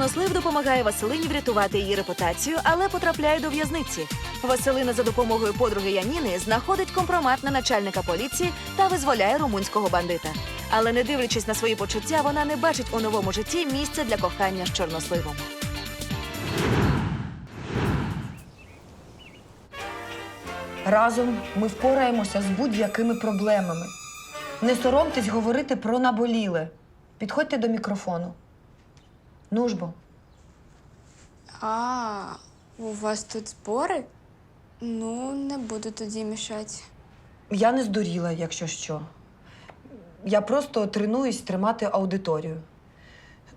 Чорнослив допомагає Василині врятувати її репутацію, але потрапляє до в'язниці. Василина за допомогою подруги Яніни знаходить компромат на начальника поліції та визволяє румунського бандита. Але не дивлячись на свої почуття, вона не бачить у новому житті місця для кохання з чорносливом. Разом ми впораємося з будь-якими проблемами. Не соромтесь говорити про наболіле. Підходьте до мікрофону. Ну ж бо. А, у вас тут збори? Ну, не буду тоді мішати. Я не здуріла, якщо що. Я просто тренуюсь тримати аудиторію.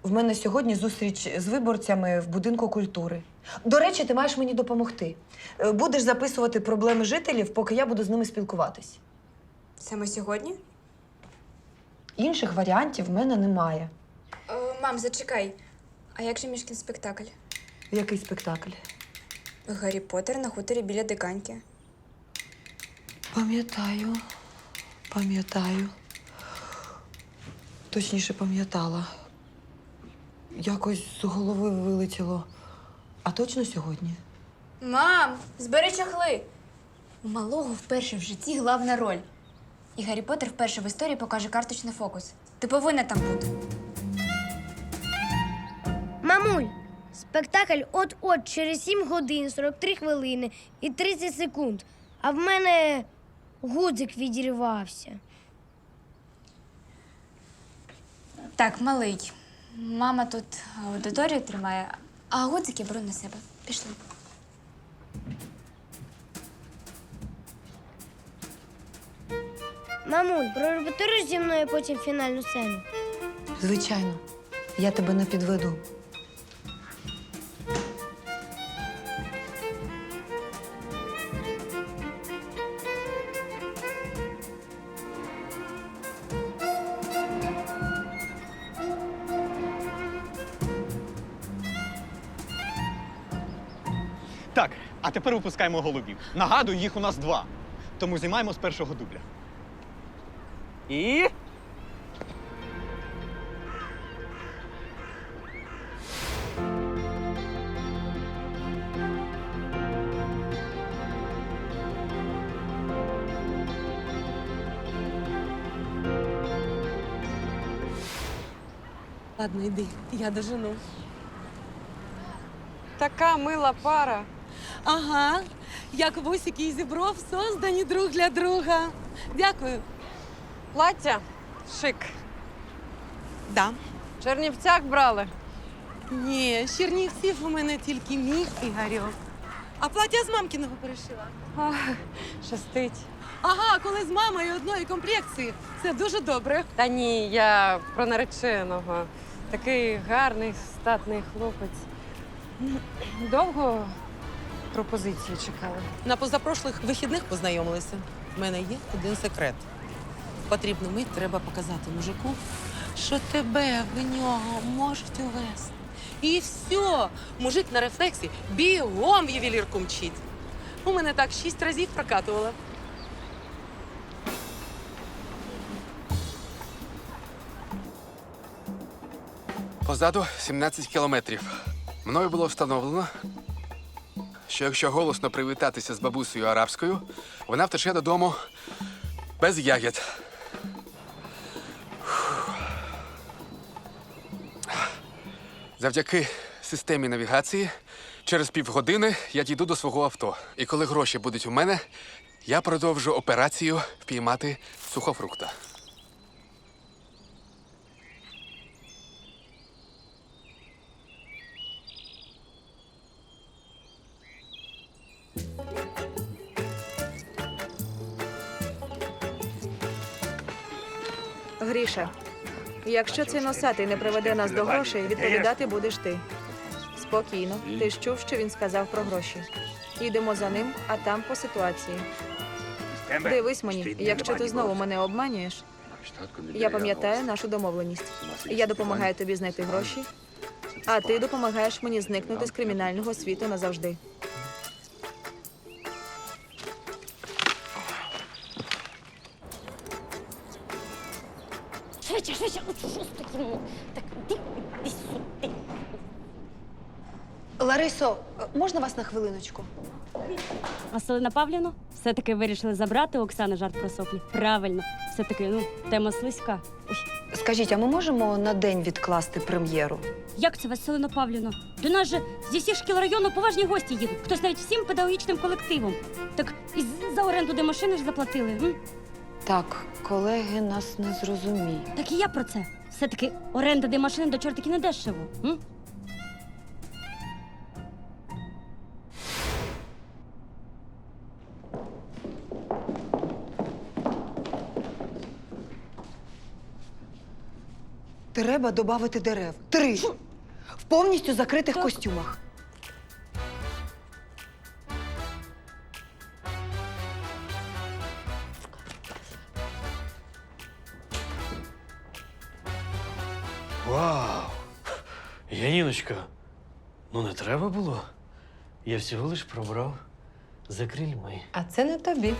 В мене сьогодні зустріч з виборцями в будинку культури. До речі, ти маєш мені допомогти. Е, Будеш записувати проблеми жителів, поки я буду з ними спілкуватись. Саме сьогодні? Інших варіантів в мене немає. Е, мам, зачекай. А як же мішкін спектакль? Який спектакль? Гаррі Поттер на хуторі біля диканьки. Пам'ятаю, пам'ятаю. Точніше пам'ятала. Якось з голови вилетіло. А точно сьогодні? Мам, збери чохли. У малого вперше в житті главна роль. І Гаррі Поттер вперше в історії покаже карточний фокус. Ти повинна там бути. Мамуль, спектакль от-от через 7 годин, 43 хвилини і 30 секунд. А в мене гудзик відірвався. Так, малий. Мама тут аудиторію тримає, а гудзик я беру на себе. Пішли. Мамуль, прорепетируєш зі мною потім фінальну сцену. Звичайно, я тебе не підведу. Так, а тепер випускаємо голубів. Нагадую, їх у нас два. Тому знімаємо з першого дубля. І. Ладно, йди, я дожену. Така мила пара. Ага, як Вусік і Зібров создані друг для друга. Дякую. Плаття шик. Да. В Чернівцях брали. Ні, з Чернівців у мене тільки мій Ігорьок. А плаття з мамкиного перешила. Ах, шестить. Ага, коли з мамою одної комплекції. Це дуже добре. Та ні, я про нареченого. Такий гарний, статний хлопець. Довго пропозиції чекали. На позапрошлих вихідних познайомилися. У мене є один секрет. В потрібну мить треба показати мужику, що тебе в нього можуть увести. І все, мужик на рефлексі бігом ювелірку мчить. У мене так шість разів прокатувала. Позаду 17 кілометрів. Мною було встановлено, що якщо голосно привітатися з бабусею арабською, вона втече додому без ягід. Завдяки системі навігації через півгодини я дійду до свого авто. І коли гроші будуть у мене, я продовжу операцію впіймати сухофрукта. Гріша, якщо цей носатий не приведе нас до грошей, відповідати будеш ти. Спокійно. Ти ж чув, що він сказав про гроші. Йдемо за ним, а там по ситуації. Дивись мені, якщо ти знову мене обманюєш, я пам'ятаю нашу домовленість. Я допомагаю тобі знайти гроші, а ти допомагаєш мені зникнути з кримінального світу назавжди. Ларисо, можна вас на хвилиночку? Василина Павлівна, все-таки вирішили забрати у Оксани жарт про соплі. Правильно, все-таки, ну, тема слизька. Ой, Скажіть, а ми можемо на день відкласти прем'єру? як це, Василина Павлівна? До нас же зі всіх шкіл району поважні гості їдуть. Хтось навіть всім педагогічним колективом. Так і за оренду де машини ж заплатили. М? Так, колеги нас не зрозуміють. Так і я про це. Все-таки оренда де машини до чортики не дешево. М? Треба додати дерев. Три. В повністю закритих костюмах. Вау! Яніночка, ну не треба було. Я всього лиш пробрав за крильми. А це не тобі.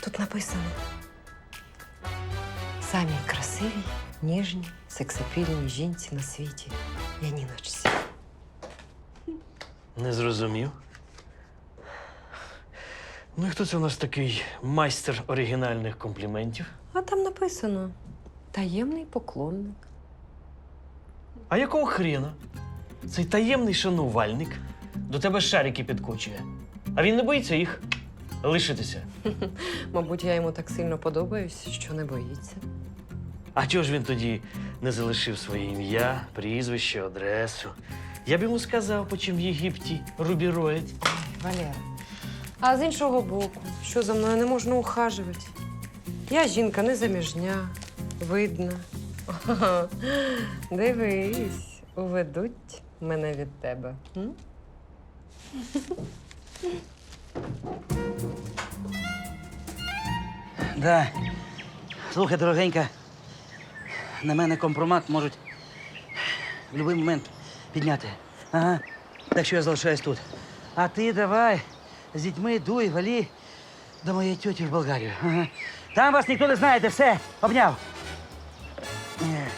Тут написано. Самій красивій, ніжній, сексапільній жінці на світі. Яніночці. Не зрозумів. Ну і хто це у нас такий майстер оригінальних компліментів? А там написано таємний поклонник. А якого хрена? Цей таємний шанувальник до тебе шарики підкочує. А він не боїться їх лишитися. Мабуть, я йому так сильно подобаюсь, що не боїться. А чого ж він тоді не залишив своє ім'я, прізвище, адресу? Я б йому сказав, по чим в Єгипті рубіроїд. Валера. А з іншого боку, що за мною не можна ухажувати? Я жінка незаміжня, видна. Ага. Дивись, уведуть мене від тебе. М? Да. Слухай, дорогенька, на мене компромат можуть в будь-який момент підняти. Ага. Так що я залишаюсь тут. А ти давай з дітьми дуй, валі до моєї тьоті в Болгарію. Ага. Там вас ніхто не знає, де все. Обняв. Е.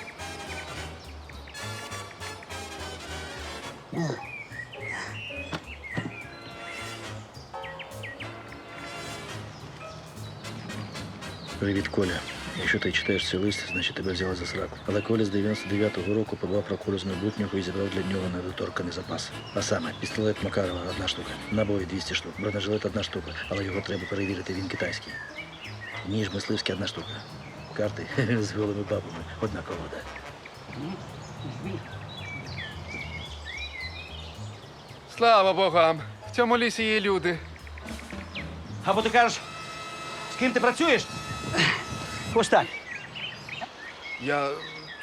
Привіт, Коля. Якщо ти читаєш цей лист, значить тебе взяли за сраку. Але Коля з 99-го року подбав про Колю з майбутнього і зібрав для нього недоторканий запас. А саме, пістолет Макарова одна штука, набої 200 штук, бронежилет одна штука, але його треба перевірити, він китайський. Ніж мисливський одна штука. Карти з голими бабами одна колода. Слава богам! В цьому лісі є люди. Або ти кажеш, з ким ти працюєш? Ось. Я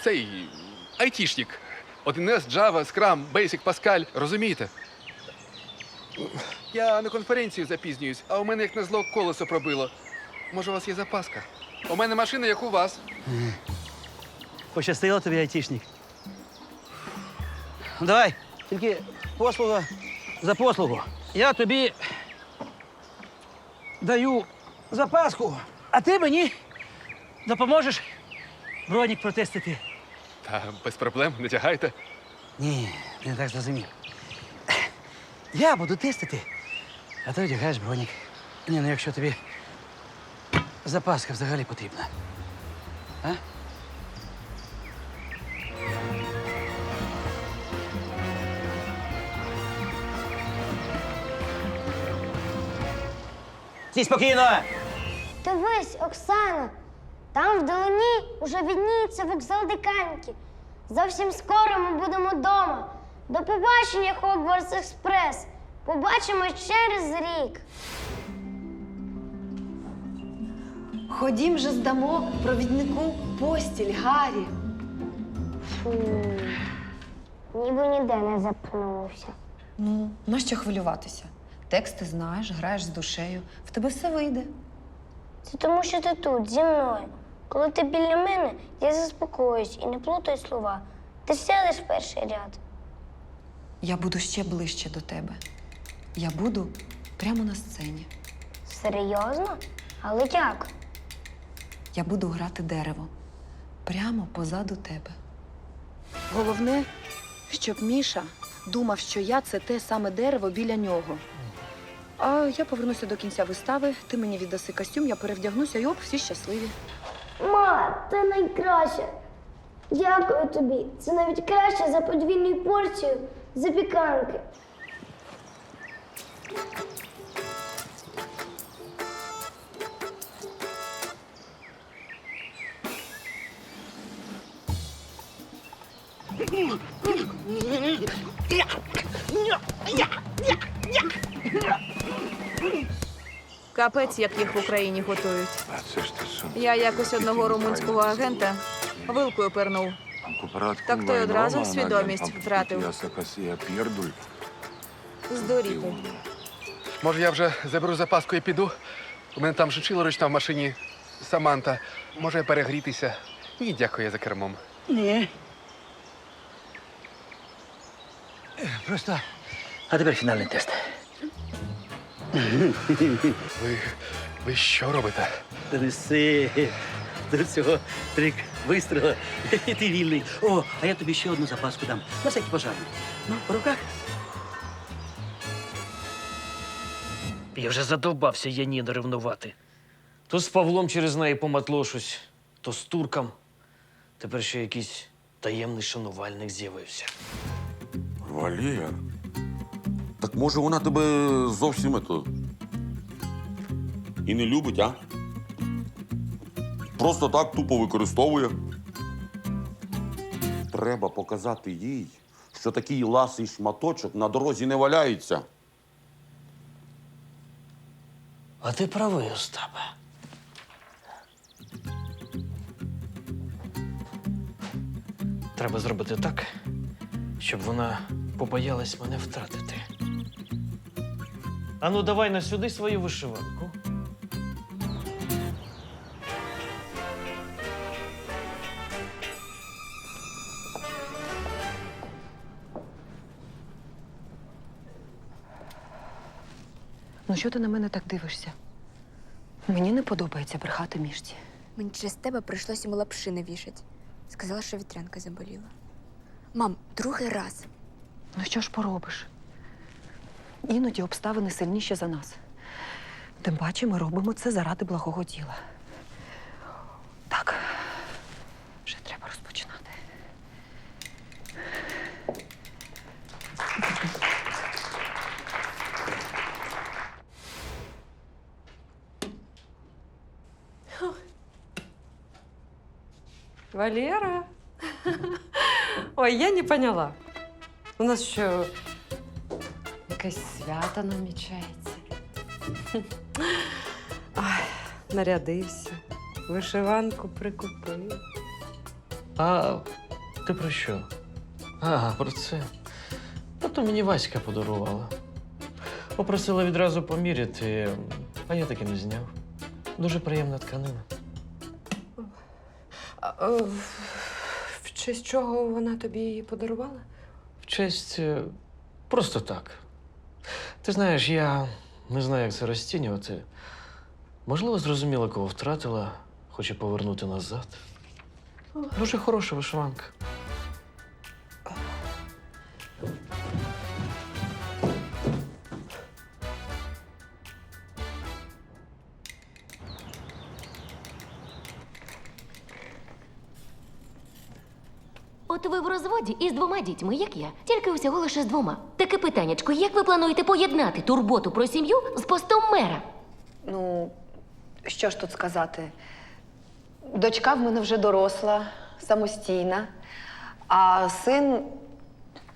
цей айтішник. 1С, Java, Scrum, Basic, Pascal. Розумієте? Я на конференцію запізнююсь, а у мене як на зло колесо пробило. Може, у вас є запаска? У мене машина, як у вас. Пощастило тобі, айтішник. Ну, Давай, тільки послуга за послугу. Я тобі даю запаску, а ти мені допоможеш бронік протестити. Та без проблем, не тягайте. Ні, ти не так зрозумів. Я буду тестити, а ти одягаєш бронік. Ні, ну якщо тобі запаска взагалі потрібна. А? Стій спокійно! Дивись, Оксана, там вдалині уже відніється вокзал Диканьки. Зовсім скоро ми будемо вдома. До побачення, Хогвартс Експрес. Побачимось через рік. Ходім же здамо провіднику постіль, Гаррі. Фу, ніби ніде не запнувся. Ну, нащо хвилюватися? Тексти знаєш, граєш з душею. В тебе все вийде. Це тому, що ти тут зі мною. Коли ти біля мене, я заспокоюсь і не плутаю слова. Ти сядеш в перший ряд. Я буду ще ближче до тебе. Я буду прямо на сцені. Серйозно? Але як? Я буду грати дерево прямо позаду тебе. Головне, щоб Міша думав, що я це те саме дерево біля нього. А я повернуся до кінця вистави, ти мені віддаси костюм, я перевдягнуся і оп, всі щасливі. Ма, ти найкраща. Дякую тобі. Це навіть краще за подвійну порцію запіканки. Капець, як їх в Україні готують. Я якось одного румунського агента вилкою пернув. Так той одразу свідомість втратив. Здуріти. Може, я вже заберу запаску і піду? У мене там жучила ручна в машині Саманта. Може перегрітися. І дякую за кермом. Ні. Просто. А тепер фінальний тест. Ви. Ви що робите? Неси. До цього трик вистріла, і ти вільний. О, а я тобі ще одну запаску дам. На всякий пожарний. Ну, по руках. Я вже задовбався Яніна ревнувати. То з Павлом через неї поматлошусь, то з турком. Тепер ще якийсь таємний шанувальник з'явився. Валєр. Так може вона тебе зовсім ето, і не любить, а? Просто так тупо використовує. Треба показати їй, що такий ласий шматочок на дорозі не валяється. А ти правий, Остапе. Треба зробити так, щоб вона побоялась мене втратити. Ану, давай на сюди свою вишиванку. Ну що ти на мене так дивишся? Мені не подобається брехати мішці. Мені через тебе прийшлось йому лапшини вішать. Сказала, що вітрянка заболіла. Мам, другий раз. Ну що ж поробиш? Іноді обставини сильніші за нас. Тим паче ми робимо це заради благого діла. Так, вже треба розпочинати. Валера? Ой, я не поняла. У нас що, якесь свято намічається. Ай, нарядився, вишиванку прикупив. А ти про що? А, про це. Та то мені Васька подарувала. Попросила відразу поміряти, а я таки не зняв. Дуже приємна тканина. А, е, в честь чого вона тобі її подарувала? В честь е, просто так. Ти знаєш, я не знаю, як це розцінювати. Можливо, зрозуміла, кого втратила, хоче повернути назад. Дуже хороша вишиванка. От ви в розводі із двома дітьми, як я, тільки усього лише з двома. Таке питаннячко, як ви плануєте поєднати турботу про сім'ю з постом мера? Ну, що ж тут сказати? Дочка в мене вже доросла, самостійна, а син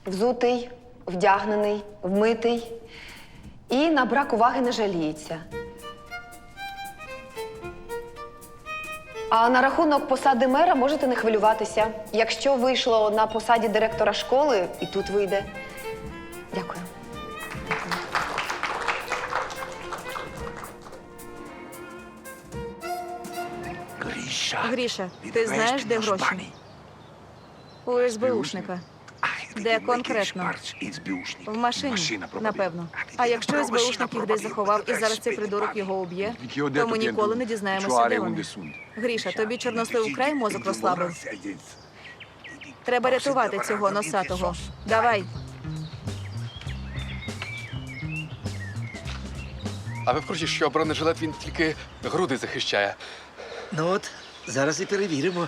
взутий, вдягнений, вмитий і на брак уваги не жаліється. А на рахунок посади мера можете не хвилюватися. Якщо вийшло на посаді директора школи, і тут вийде. Дякую. Гріша, ти знаєш, де гроші? У СБУшника. Де конкретно? В машині, напевно. А якщо СБУшник їх десь заховав і зараз цей придурок його уб'є, то ми ніколи не дізнаємося, де вони. Гріша, тобі чорнослив край мозок розслабив. Треба рятувати цього носатого. Давай. А ви в курсі, що бронежилет він тільки груди захищає. Ну от, зараз і перевіримо.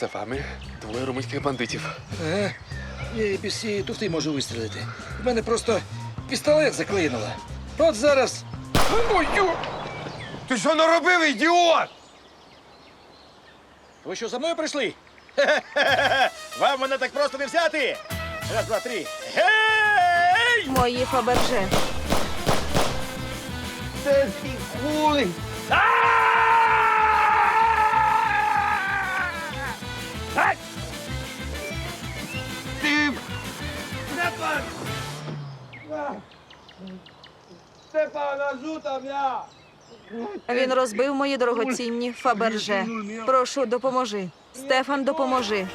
За вами двоє румунських бандитів. Ага. Я і цієї туфти можу вистрілити. В мене просто пістолет заклинуло. От зараз. Ой-ю! Ти що наробив, ідіот? Ви що, за мною прийшли? Хе-хе-хе! Вам мене так просто не взяти! Раз, два, три. Гей! Мої Фаберже. Це. Ти Степан, азута, м'я! Він розбив мої дорогоцінні Фаберже. Прошу, допоможи. Стефан, допоможи.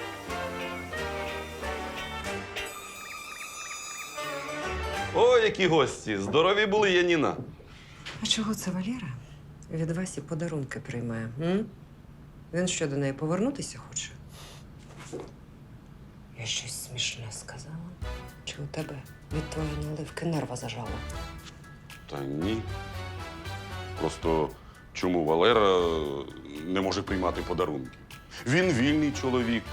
О, які гості! Здорові були, Яніна. А чого це Валера від Васі подарунки приймає? М? Він що, до неї повернутися хоче? Я щось смішне сказала? Чи у тебе від твоєї наливки нерва зажало? Та ні. Просто чому Валера не може приймати подарунки? Він вільний чоловік.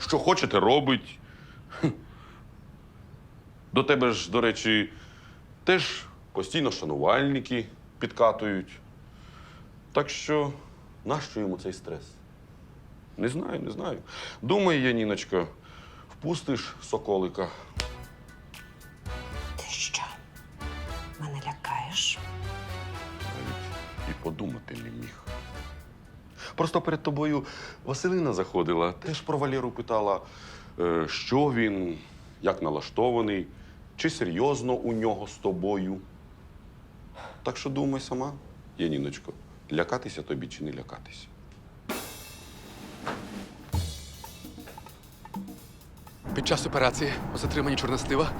Що хочете, робить. До тебе ж, до речі, теж постійно шанувальники підкатують. Так що нащо йому цей стрес? Не знаю, не знаю. Думаю, Яніночка, впустиш соколика. Ти що? Мене лякаєш? Навіть і подумати не міг. Просто перед тобою Василина заходила, теж про Валеру питала, е, що він, як налаштований, чи серйозно у нього з тобою. Так що думай сама, Яніночко, лякатися тобі чи не лякатися. Під час операції по затриманні чорностива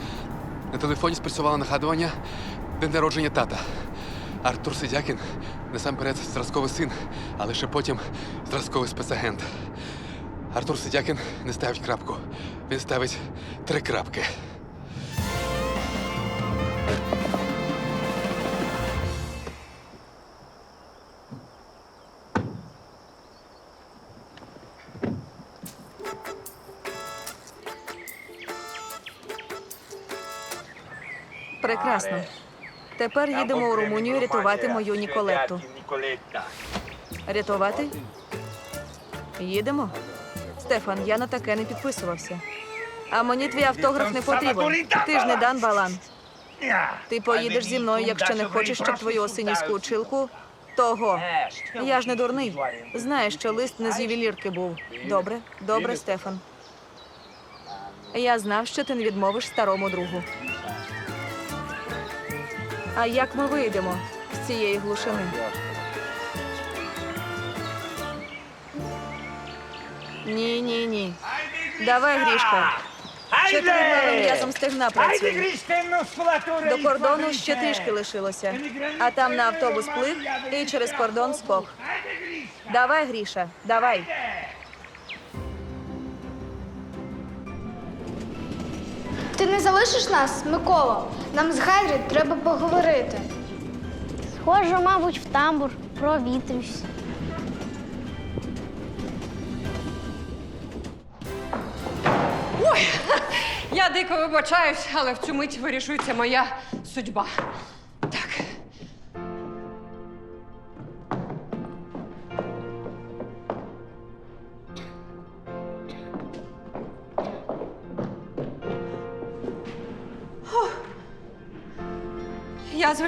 на телефоні спрацювало нагадування день народження тата. Артур Сидякін насамперед зразковий син, а лише потім зразковий спецагент. Артур Сидякін не ставить крапку. Він ставить три крапки. Тепер їдемо у Румунію рятувати мою Ніколетту. Рятувати? Їдемо? Стефан, я на таке не підписувався. А мені твій автограф не потрібен. Ти ж не Дан Балан. Ти поїдеш зі мною, якщо не хочеш, щоб твою осинівську училку того. Я ж не дурний. Знаєш, що лист не з ювелірки був. Добре, добре, Стефан. Я знав, що ти не відмовиш старому другу. А як ми вийдемо з цієї глушини? Ні, ні, ні. Давай, Грішка. Чотиригlavим м'язом стегна працює. До кордону ще трішки лишилося. А там на автобус плив і через кордон скок. Давай, Гріша, давай. Ти не залишиш нас, Микола? Нам з Гайрі треба поговорити. Схожу, мабуть, в тамбур, провітрюсь. Ой, я дико вибачаюсь, але в цю мить вирішується моя судьба.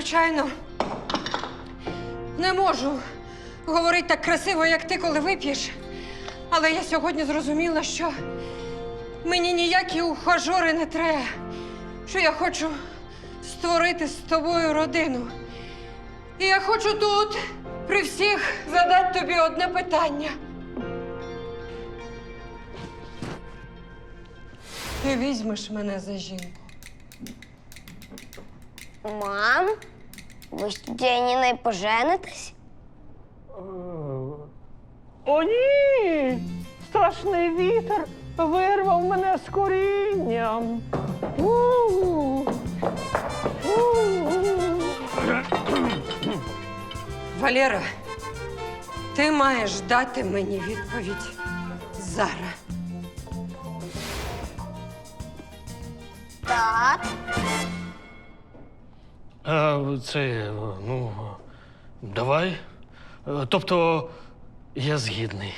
Звичайно, не можу говорити так красиво, як ти, коли вип'єш. Але я сьогодні зрозуміла, що Мені ніякі ухажори не треба. Що я хочу створити з тобою родину. І я хочу тут при всіх задати тобі одне питання. Ти візьмеш мене за жінку. Мам, ви з Яніною поженитесь? О, ні! Страшний вітер вирвав мене з корінням. У-у-у. У-у-у. Валера, ти маєш дати мені відповідь зараз. Так. А, це, ну, давай. Е, Тобто, я згідний.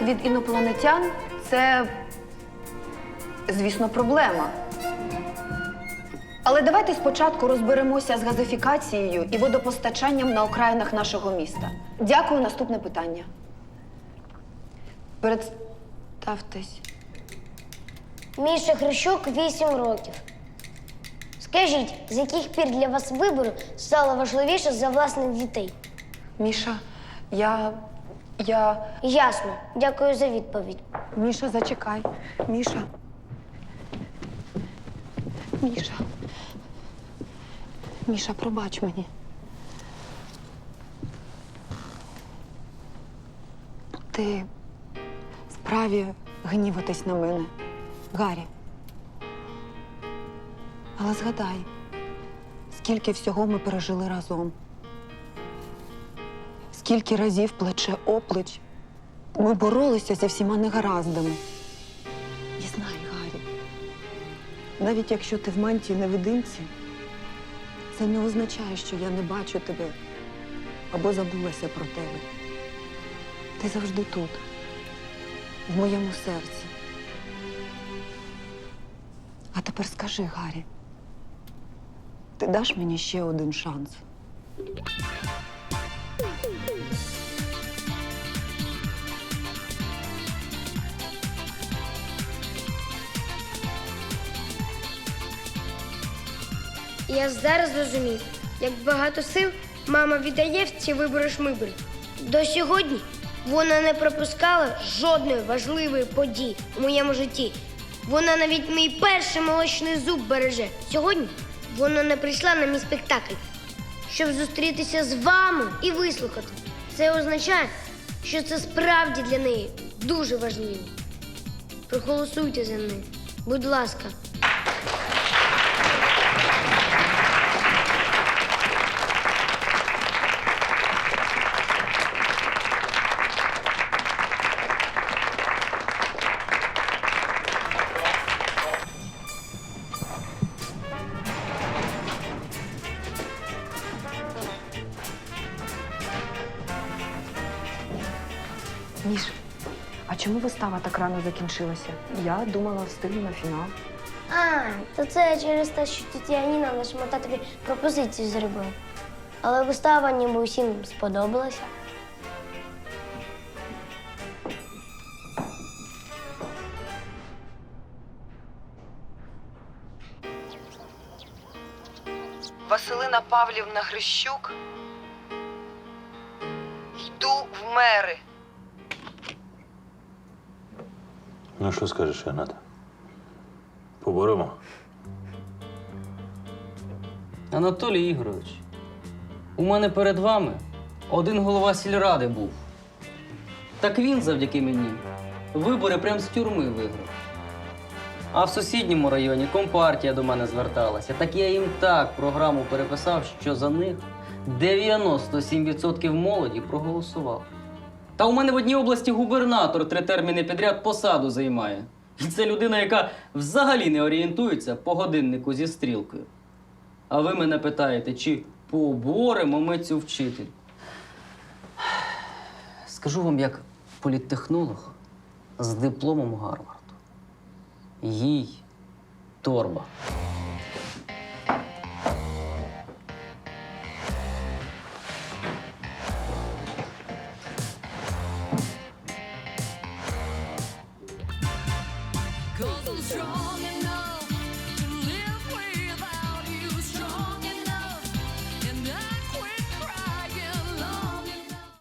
На від інопланетян це, звісно, проблема. Але давайте спочатку розберемося з газифікацією і водопостачанням на окраїнах нашого міста. Дякую, наступне питання. Представтесь. Міша Хрещук 8 років. Скажіть, з яких пір для вас вибори стало важливіше за власних дітей? Міша, я. Я. Ясно. Дякую за відповідь. Міша, зачекай. Міша. Міша. Міша, пробач мені. Ти справі гніватись на мене, Гаррі. Але згадай, скільки всього ми пережили разом. Скільки разів плече оплеч ми боролися зі всіма негараздами. І знай, Гаррі, навіть якщо ти в мантії невидимці, це не означає, що я не бачу тебе або забулася про тебе. Ти завжди тут, в моєму серці. А тепер скажи, Гаррі, ти даш мені ще один шанс? Я зараз зрозумів, як багато сил мама віддає в ці вибори шмибри. До сьогодні вона не пропускала жодної важливої події у моєму житті. Вона навіть мій перший молочний зуб береже. Сьогодні вона не прийшла на мій спектакль, щоб зустрітися з вами і вислухати. Це означає, що це справді для неї дуже важливо. Проголосуйте за неї, будь ласка. Вистава так рано закінчилася? Я думала, встигну на фінал. А, то це через те, що тітя Ніна нашому татові пропозицію зробила. Але вистава ніби усім сподобалася. Василина Павлівна Грищук. Йду в мери. Ну, що скажеш, Рената? Поборемо? Анатолій Ігорович, у мене перед вами один голова сільради був. Так він завдяки мені вибори прямо з тюрми виграв. А в сусідньому районі компартія до мене зверталася. Так я їм так програму переписав, що за них 97% молоді проголосував. Та у мене в одній області губернатор три терміни підряд посаду займає. І це людина, яка взагалі не орієнтується по годиннику зі стрілкою. А ви мене питаєте, чи поборемо ми цю вчитель? Скажу вам як політтехнолог з дипломом Гарварду. Їй торба.